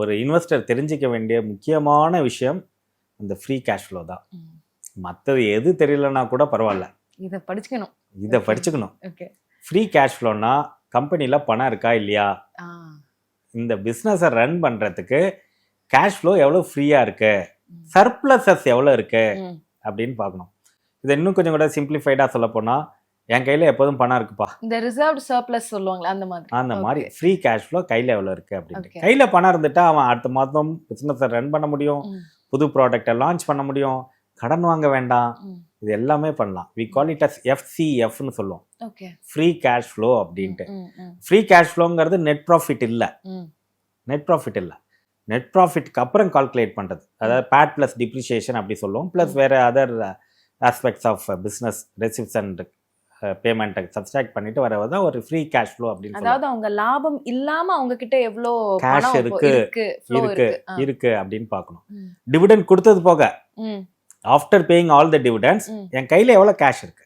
ஒரு இன்வெஸ்டர் தெரிஞ்சிக்க வேண்டிய முக்கியமான விஷயம் இந்த ஃப்ரீ கேஷ் ஃப்ளோ தான். மற்றது எது தெரியலனா கூட பரவாயில்ல. இத படிச்சுக்கணும். இதை. படிச்சுக்கணும். ஃப்ரீ கேஷ் ஃப்ளோனா கம்பெனியில் பணம் இருக்கா இல்லையா? இந்த பிஸ்னஸை ரன் பண்ணுறதுக்கு கேஷ் ஃப்ளோ எவ்வளோ ஃப்ரீயாக இருக்கு. சர்ப்ளஸஸ் எவ்வளோ இருக்கு. அப்படின்னு பார்க்கணும். இதை இன்னும் கொஞ்சம் கூட சிம்பிளிஃபைடாக சொல்ல போனால் என் கையில் எப்போதும் பணம் இருக்குப்பா. இந்த ரிசர்வ்ட் சர்ப்ளஸ் சொல்லுவாங்களே அந்த மாதிரி. அந்த. மாதிரி. ஃப்ரீ கேஷ் ஃப்ளோ கையில் எவ்வளோ இருக்கு அப்படின்னு Okay. கையில் பணம் இருந்துட்டா அவன் அடுத்த மாதம் பிஸ்னஸை ரன் பண்ண முடியும். புது ப்ராடக்டை லான்ச் பண்ண முடியும். கடன் வாங்க வேண்டாம். இது எல்லாமே பண்ணலாம். வி கால் இட் அஸ் எஃப்சிஎஃப்னு சொல்லுவோம். ஃப்ரீ கேஷ் ஃப்ளோ அப்படின்ட்டு. ஃப்ரீ கேஷ் ஃப்ளோங்கிறது நெட் ப்ராஃபிட் இல்லை. நெட் ப்ராஃபிட் இல்லை. நெட் ப்ராஃபிட்க்கு அப்புறம் கால்குலேட் பண்ணுறது அதாவது பேட் ப்ளஸ் டிப்ரிஷியேஷன் அப்படி சொல்லுவோம். ப்ளஸ் வேறு other aspects of business receipts and பேமெண்ட்டை சப்ஸ்ட்ராக்ட் பண்ணிட்டு வரது தான் ஒரு ஃப்ரீ கேஷ் ஃப்ளோ அப்படின்னு அதாவது அவங்க லாபம் இல்லாம அவங்க கிட்ட எவ்வளோ இப்போ இருக்கு, இருக்கு இருக்கு அப்படின்னு பார்க்கணும். டிவிடெண்ட் கொடுத்தது போக after paying all the dividends ம். என் கையில் எவ்வளோ கேஷ் இருக்கு.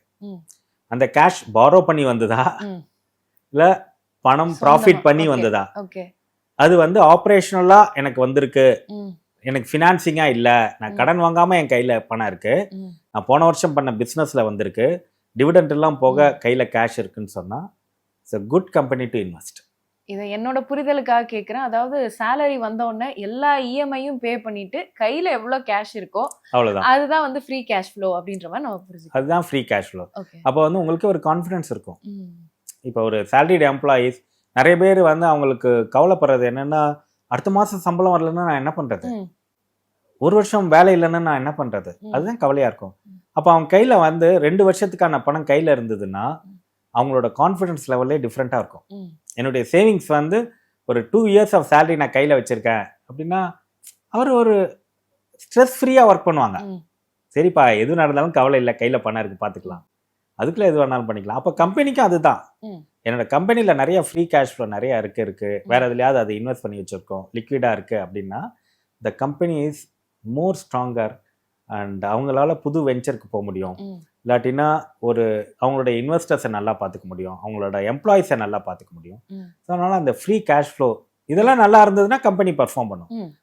அந்த கேஷ் borrow பண்ணி வந்ததா. இல்லை பணம் ப்ராஃபிட் பண்ணி. வந்ததா? அது வந்து ஆப்ரேஷனலாக எனக்கு வந்திருக்கு. எனக்கு ஃபினான்சிங்காக இல்லை. நான். கடன் வாங்காமல் என் கையில் பணம் இருக்கு. நான் போன வருஷம் பண்ண பிஸ்னஸில் வந்திருக்கு. டிவிடெண்ட் எல்லாம் போக கையில் கேஷ் இருக்குன்னு சொன்னால் it's a good company to invest இதை என்னோட புரிதலுக்காக கேக்குறேன். அதாவது சேலரி வந்த உடனே எல்லா இஎம்ஐயும் பே பண்ணிட்டு கையில எவ்வளவு கேஷ் இருக்கோ அவ்வளோதான் அதுதான் வந்து ஃப்ரீ கேஷ் ஃப்ளோ அப்படின்ற மாதிரி நம்ம புரிஞ்சுக்கலாம். அதுதான் ஃப்ரீ கேஷ் ஃப்ளோ அப்போ வந்து உங்களுக்கு ஒரு கான்ஃபிடன்ஸ் இருக்கும். இப்போ ஒரு சேலரிடு எம்ப்ளாயீஸ் நிறைய பேர் வந்து அவங்களுக்கு கவலைப்படுறது என்னன்னா அடுத்த மாதம் சம்பளம் வரலன்னா நான் என்ன பண்ணுறது. ஒரு வருஷம் வேலை இல்லைன்னா நான் என்ன பண்ணுறது. அதுதான் கவலையாக இருக்கும். அப்போ அவங்க கையில் வந்து ரெண்டு வருஷத்துக்கான பணம் கையில் இருந்ததுன்னா. அவங்களோட கான்ஃபிடன்ஸ் லெவலே டிஃப்ரெண்ட்டாக இருக்கும். என்னுடைய சேவிங்ஸ் வந்து ஒரு டூ இயர்ஸ் ஆஃப் சேலரி நான் கையில் வச்சுருக்கேன் அப்படின்னா அவர் ஒரு ஸ்ட்ரெஸ் ஃப்ரீயாக ஒர்க் பண்ணுவாங்க. சரிப்பா எது நடந்தாலும் கவலை இல்லை கையில் பணம் இருக்குது பார்த்துக்கலாம் அதுக்குள்ளே எது வேணாலும் பண்ணிக்கலாம் அப்போ கம்பெனிக்கும் அதுதான். என்னோட கம்பெனியில் நிறைய ஃப்ரீ கேஷ் ஃப்ளோ நிறைய இருக்கு இருக்கு வேற எதுலையாவது அதை இன்வெஸ்ட் பண்ணி வச்சிருக்கோம் லிக்விடாக இருக்கு அப்படின்னா the company is more stronger and அவங்களால புது வெஞ்சருக்கு போக முடியும் ம். இல்லாட்டினா ஒரு அவங்களோட இன்வெஸ்டர்ஸை நல்லா பார்த்துக்க முடியும் அவங்களோட எம்ப்ளாயிஸை நல்லா பார்த்துக்க முடியும். ஸோ அதனால அந்த ஃப்ரீ கேஷ் ஃப்ளோ இதெல்லாம் நல்லா இருந்ததுன்னா கம்பெனி பர்ஃபார்ம் பண்ணும்.